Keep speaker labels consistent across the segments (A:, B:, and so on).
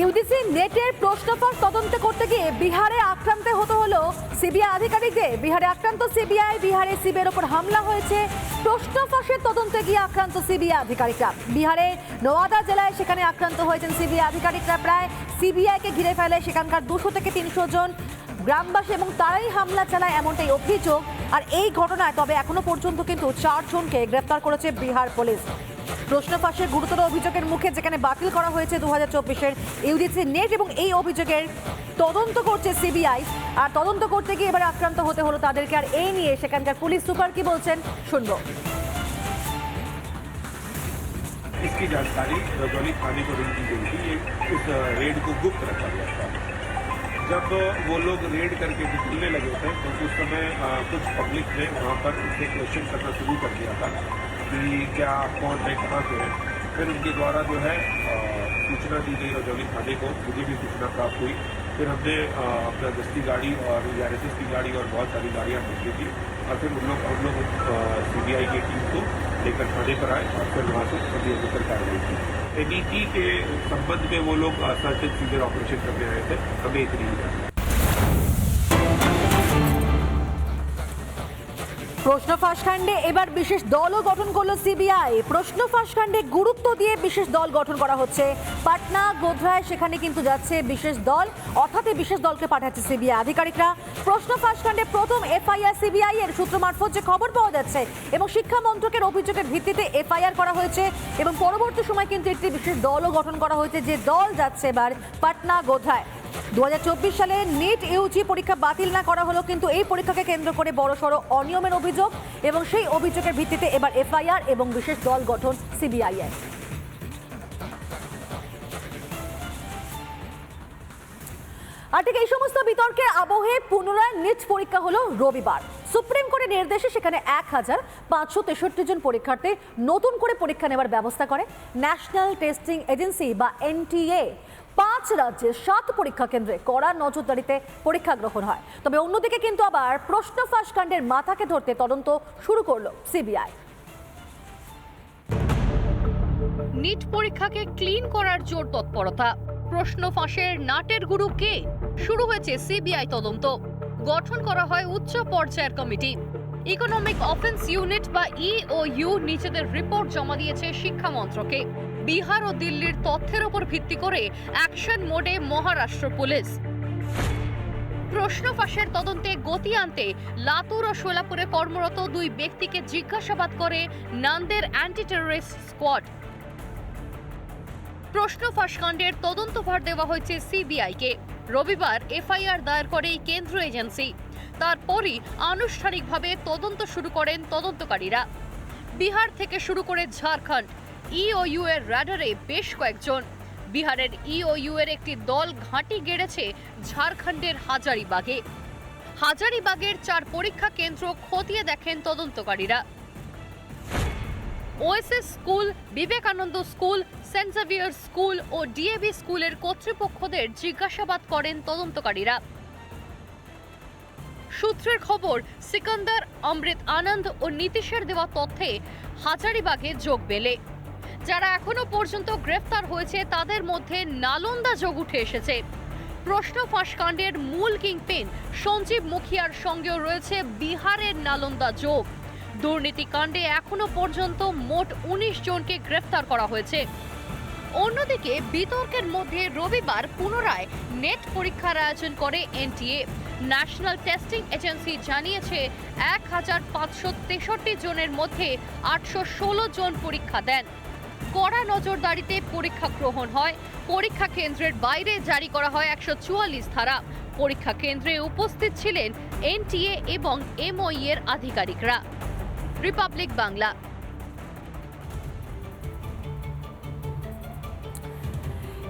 A: UGC নেটের প্রশ্নপত্র তদন্ত করতে গিয়ে বিহারে আক্রান্ত হতে হলো সিবিআই আধিকারিকদের। বিহারে আক্রান্ত সিবিআই, বিহারে সিবিআইয়ের ওপর হামলা হয়েছে। প্রশ্ন ফাঁসের তদন্তে গিয়ে আক্রান্ত সিবিআই আধিকারিকরা। বিহারে নোয়াদা জেলায় সেখানে আক্রান্ত হয়েছেন সিবিআই আধিকারিকরা। প্রায় সিবিআইকে ঘিরে ফেলে সেখানকার দুশো থেকে তিনশো জন গ্রামবাসী এবং তারাই হামলা চালায় এমনটাই অভিযোগ। আর এই ঘটনায় তবে এখনও পর্যন্ত কিন্তু চারজনকে গ্রেপ্তার করেছে বিহার পুলিশ। প্রশ্ন ফাঁসের গুরুতর অভিযোগের মুখে যেখানে বাতিল করা হয়েছে দু হাজার চব্বিশের ইউডিসি নেট এবং এই অভিযোগের তদন্ত করছে সিবিআই আর তদন্ত করতে গিয়ে এবারে আক্রান্ত হতে হলো তাদেরকে আর এই নিয়ে সেখানকার পুলিশ সুপার কি বলছেন শুনবো
B: इसकी जानकारी रजौली थाने को नहीं दी गई थी ये उस रेड को गुप्त रखा गया था जब वो लोग रेड करके निकलने लगे थे तो उस समय अ, कुछ पब्लिक ने वहाँ पर उनसे क्वेश्चन करना शुरू कर दिया था कि क्या कौन है कहाँ से हैं? फिर उनके द्वारा जो है सूचना दी गई रजौली थाने को। मुझे भी सूचना प्राप्त हुई। फिर हमने अपना दस्ती गाड़ी और आर की गाड़ी और बहुत सारी गाड़ियाँ भेजी थी। और फिर उन लोग हम लोग सी बी आई की टीम को लेकर थाने पर आए और फिर वहाँ से सभी ऑफिसर कार्रवाई की। एनईटी के संबंध में वो लोग सर्च सीजर ऑपरेशन करने आए थे। हमें इतनी ही
A: প্রশ্ন ফাঁস কাণ্ডে এবার বিশেষ দলও গঠন করল সিবিআই। প্রশ্ন ফাঁস কাণ্ডে গুরুত্ব দিয়ে বিশেষ দল গঠন করা হচ্ছে। পাটনা গোধরায় সেখানে কিন্তু যাচ্ছে বিশেষ দল, অর্থাৎ বিশেষ দলকে পাঠাচ্ছে সিবিআই আধিকারিকরা। প্রশ্ন ফাঁস কাণ্ডে প্রথম এফআইআর সিবিআই এর সূত্র মারফত যে খবর পাওয়া যাচ্ছে এবং শিক্ষা মন্ত্রকের অভিযোগের ভিত্তিতে এফআইআর করা হয়েছে এবং পরবর্তী সময় কিন্তু একটি বিশেষ দলও গঠন করা হয়েছে যে দল যাচ্ছে এবার পাটনা গোধরায় দু হাজার চব্বিশ সালে নিট ইউজি পরীক্ষা বাতিল না করা হলো কিন্তু এই পরীক্ষাকে কেন্দ্র করে বড়সড় অনিয়মের অভিযোগ এবং সেই অভিযোগের ভিত্তিতে এবার এফআইআর এবং বিশেষ দল গঠন সিবিআই আর ঠিক এই সমস্ত বিতর্কের আবহে পুনরায় নিট পরীক্ষা হলো রবিবার। সুপ্রিম কোর্টের নির্দেশে সেখানে এক হাজার পাঁচশো তেষট্টি জন পরীক্ষার্থী নতুন করে পরীক্ষা নেবার ব্যবস্থা করে। ন্যাশনাল টেস্টিং এজেন্সি বা এনটিএ পাঁচ রাজ্যের সাত পরীক্ষা কেন্দ্রে কড়া নজরদারিতে পরীক্ষা গ্রহণ হয়। তবে অন্যদিকে কিন্তু আবার প্রশ্ন ফাঁস কাণ্ডের মাথাকে ধরতে তদন্ত শুরু করল সিবিআই।
C: নিট পরীক্ষাকে ক্লিন করার জোর তৎপরতা। প্রশ্ন ফাঁসের নাটের গুরু কে? শুরু হয়েছে সিবিআই তদন্ত। গঠন করা হয় উচ্চ পর্যায়ের কমিটি। ইকোনমিক অফেন্স ইউনিট বা ইওইউ নিজেদের রিপোর্ট জমা দিয়েছে শিক্ষা মন্ত্রকে। বিহার ও দিল্লির তথ্যের উপর ভিত্তি করে অ্যাকশন মোডে মহারাষ্ট্র পুলিশ। প্রশ্ন ফাঁসের তদন্তে গতি আনতে লাতুর ও সোলাপুরে কর্মরত দুই ব্যক্তিকে জিজ্ঞাসাবাদ করে নান্দের অ্যান্টি টেররিস্ট স্কোয়াড প্রশ্ন ফাঁসকাণ্ডের তদন্তভার দেওয়া হয়েছে সিবিআইকে। রবিবার এফআইআর দায়ের করে এই কেন্দ্র এজেন্সি। তারপরই আনুষ্ঠানিকভাবে তদন্ত শুরু করেন তদন্তকারীরা। বিহার থেকে শুরু করে ঝাড়খণ্ড। ইওইউ এর র্যাডারে বেশ কয়েকজন। বিহারের ইওইউ এর একটি দল ঘাঁটি গেড়েছে ঝাড়খণ্ডের হাজারিবাগে। হাজারিবাগের চার পরীক্ষা কেন্দ্র খতিয়ে দেখেন তদন্তকারীরা। OSS school, Vivekananda school, saint Xavier school ও ডিএবি স্কুলের কর্তৃপক্ষদের জিজ্ঞাসাবাদ করেন তদন্তকারীরা। সূত্রের খবর, সিকান্দার অমৃত আনন্দ ও নীতিশের দেওয়া তথ্যে হাজারিবাগে যোগ মেলে যারা এখনও পর্যন্ত গ্রেফতার হয়েছে, তাদের মধ্যে নালন্দা যোগ উঠে এসেছে। প্রশ্ন ফাঁস কাণ্ডের মূল কিংপিন সঞ্জীব মুখিয়ার সঙ্গেও রয়েছে বিহারের নালন্দা যোগ। দুর্নীতিকাণ্ডে এখনও পর্যন্ত মোট উনিশ জনকে গ্রেফতার করা হয়েছে। অন্যদিকে, বিতর্কের মধ্যে রবিবার পুনরায় নেট পরীক্ষার আয়োজন করে এনটিএ। ন্যাশনাল টেস্টিং এজেন্সি জানিয়েছে, এক হাজার পাঁচশো তেষট্টি জনের মধ্যে আটশো ষোলো জন পরীক্ষা দেন। কড়া নজরদারিতে পরীক্ষা গ্রহণ হয়। পরীক্ষা কেন্দ্রের বাইরে জারি করা হয় একশো চুয়াল্লিশ ধারা। পরীক্ষা কেন্দ্রে উপস্থিত ছিলেন এনটিএ এবং এমওই এর আধিকারিকরা। রিপাবলিক বাংলা।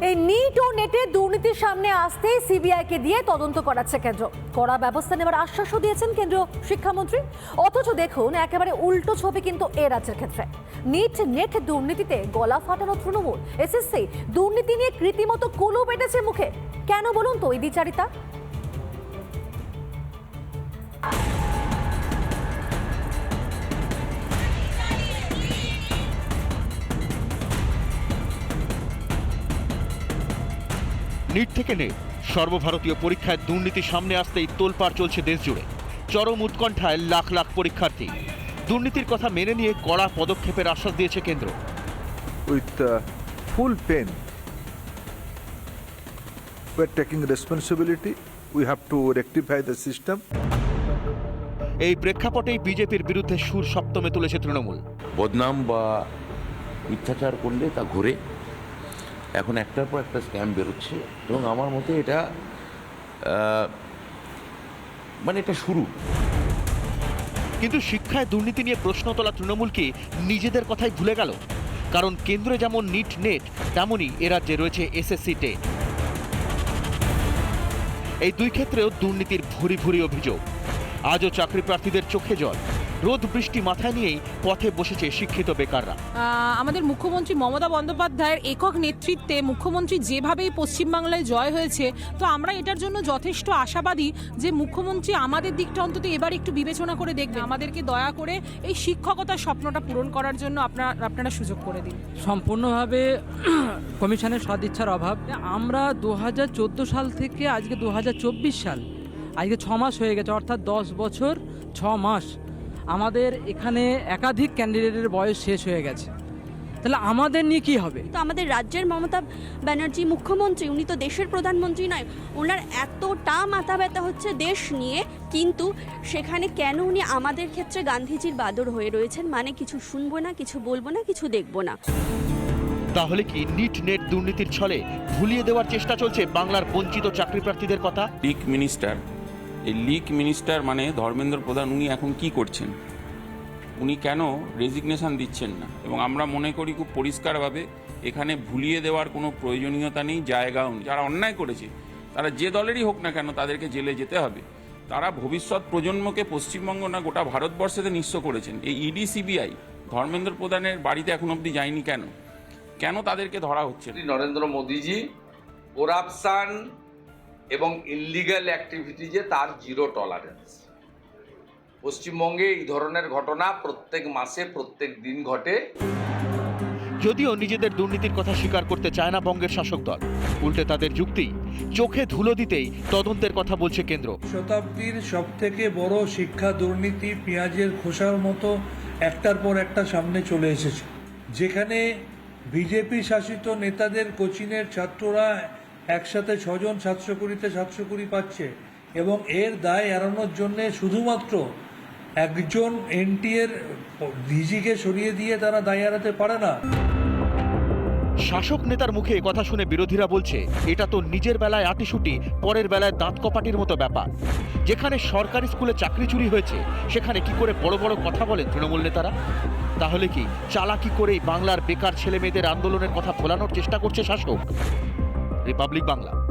A: এই নিট ও নেটে দুর্নীতির সামনে আসতেই সিবিআই কে দিয়ে তদন্ত করাচ্ছে কেন্দ্র। কড়া ব্যবস্থা নেওয়ার আশ্বাসও দিয়েছেন কেন্দ্রীয় শিক্ষামন্ত্রী। অথচ দেখুন, একেবারে উল্টো ছবি কিন্তু এ রাজ্যের ক্ষেত্রে। নিট নেট দুর্নীতিতে গলা ফাটানো তৃণমূল। এসএসসি দুর্নীতি নিয়ে রীতিমতো কুলো পেটেছে মুখে। কেন বলুন তো এই দ্বিচারিতা
D: নিট থেকে নেট সর্বভারতীয় পরীক্ষায় দুর্নীতি সামনে আসতেই তোলপাড় চলছে দেশ জুড়ে চরম উৎকণ্ঠায় লাখ লাখ পরীক্ষার্থী। দুর্নীতির কথা মেনে নিয়ে কড়া পদক্ষেপের আশ্বাস দিয়েছে কেন্দ্র
E: uh, full pain. We're taking responsibility. We have to rectify the system.
D: এই প্রেক্ষাপটেই বিজেপির বিরুদ্ধে সুর সপ্তমে তুলেছে তৃণমূল
F: বদনাম বা মিথ্যাচার করলে তা ঘুরে এখন একটার পর একটা স্ক্যাম বেরোচ্ছে এবং আমার মতে এটা মানে এটা শুরু
D: কিন্তু শিক্ষায় দুর্নীতি নিয়ে প্রশ্ন তোলা তৃণমূলকে নিজেদের কথাই ভুলে গেল? কারণ কেন্দ্রে যেমন নিট নেট, তেমনই এ রাজ্যে রয়েছে এসএসসি টেট। এই দুই ক্ষেত্রেও দুর্নীতির ভুরি ভুরি অভিযোগ। আজও চাকরি প্রার্থীদের চোখে জল। রোদ বৃষ্টি মাথায় নিয়েই পথে বসেছে শিক্ষিত বেকাররা।
G: আমাদের মুখ্যমন্ত্রী মমতা বন্দ্যোপাধ্যায়ের একক নেতৃত্বে মুখ্যমন্ত্রী যেভাবেই পশ্চিমবাংলায় জয় হয়েছে তো আমরা এটার জন্য যথেষ্ট আশাবাদী যে মুখ্যমন্ত্রী আমাদের দিকটা অন্তত এবার একটু বিবেচনা করে দেখবে আমাদেরকে দয়া করে এই শিক্ষকতার স্বপ্নটা পূরণ করার জন্য আপনার আপনারা সুযোগ করে দিন।
H: সম্পূর্ণভাবে কমিশনের সদিচ্ছার অভাব। আমরা দু হাজার চোদ্দ সাল থেকে আজকে দু হাজার চব্বিশ সাল আজকে ছ মাস হয়ে গেছে অর্থাৎ দশ বছর ছ মাস। আমাদের এখানে একাধিক ক্যান্ডিডেটের বয়স শেষ হয়ে গেছে। তাহলে আমাদের নিয়ে কী হবে?
I: তো আমাদের রাজ্যের মমতা ব্যানার্জি মুখ্যমন্ত্রী উনি তো দেশের প্রধানমন্ত্রী নয় ওনার এতটা মাথা ব্যথা হচ্ছে দেশ নিয়ে কিন্তু সেখানে কেন উনি আমাদের ক্ষেত্রে গান্ধীজির বাদর হয়ে রয়েছেন? মানে কিছু শুনব না কিছু বলব না কিছু দেখব না।
D: তাহলে কি নিট নেট দুর্নীতির ছলে ভুলিয়ে দেওয়ার চেষ্টা চলছে বাংলার বঞ্চিত চাকরি প্রার্থীদের কথা
J: মিনিস্টার এই লিক মিনিস্টার মানে ধর্মেন্দ্র প্রধান, উনি এখন কি করছেন? উনি কেন রেজিগনেশন দিচ্ছেন না? এবং আমরা মনে করি খুব পরিষ্কারভাবে এখানে ভুলিয়ে দেওয়ার কোনো প্রয়োজনীয়তা নেই, জায়গাও নেই। যারা অন্যায় করেছে, তারা যে দলেরই হোক না কেন তাদেরকে জেলে যেতে হবে। তারা ভবিষ্যৎ প্রজন্মকে পশ্চিমবঙ্গ না, গোটা ভারতবর্ষেতে নিঃস্ব করেছেন। এই ইডি সিবিআই ধর্মেন্দ্র প্রধানের বাড়িতে এখন অবধি যায়নি কেন? কেন তাদেরকে ধরা হচ্ছে
K: নরেন্দ্র মোদীজি করাপশান এবং ইললিগ্যাল অ্যাক্টিভিটিজে তার জিরো টলারেন্স পশ্চিমবঙ্গে এই ধরনের ঘটনা প্রত্যেক মাসে প্রত্যেক দিন ঘটে।
D: যদিও নিজেদের দুর্নীতির কথা স্বীকার করতে চায় না বঙ্গের শাসক দল। উল্টে তাদের যুক্তি চোখে ধুলো দিতেই তদন্তের কথা বলছে কেন্দ্র।
L: শতাব্দীর সব থেকে বড় শিক্ষা দুর্নীতি পেঁয়াজের খোসার মতো একটার পর একটা সামনে চলে এসেছে। যেখানে বিজেপি শাসিত নেতাদের কোচিনের ছাত্ররা একসাথে ছজন সাতশো কুড়িতে সাতশো কুড়ি পাচ্ছে। এবং এর দায় এড়ানোর জন্য শুধুমাত্র একজন এনটিএর ডিজিকে সরিয়ে দিয়ে তারা দায় এড়াতে পারে না।
D: শাসক নেতার মুখে কথা শুনে বিরোধীরা বলছে, এটা তো নিজের বেলায় আটিসুটি, পরের বেলায় দাঁত কপাটির মতো ব্যাপার। যেখানে সরকারি স্কুলে চাকরি চুরি হয়েছে, সেখানে কি করে বড় বড় কথা বলেন তৃণমূল নেতারা? তাহলে কি চালাকি করেই বাংলার বেকার ছেলে মেয়েদের আন্দোলনের কথা ভোলানোর চেষ্টা করছে শাসক? রিপাবলিক বাংলা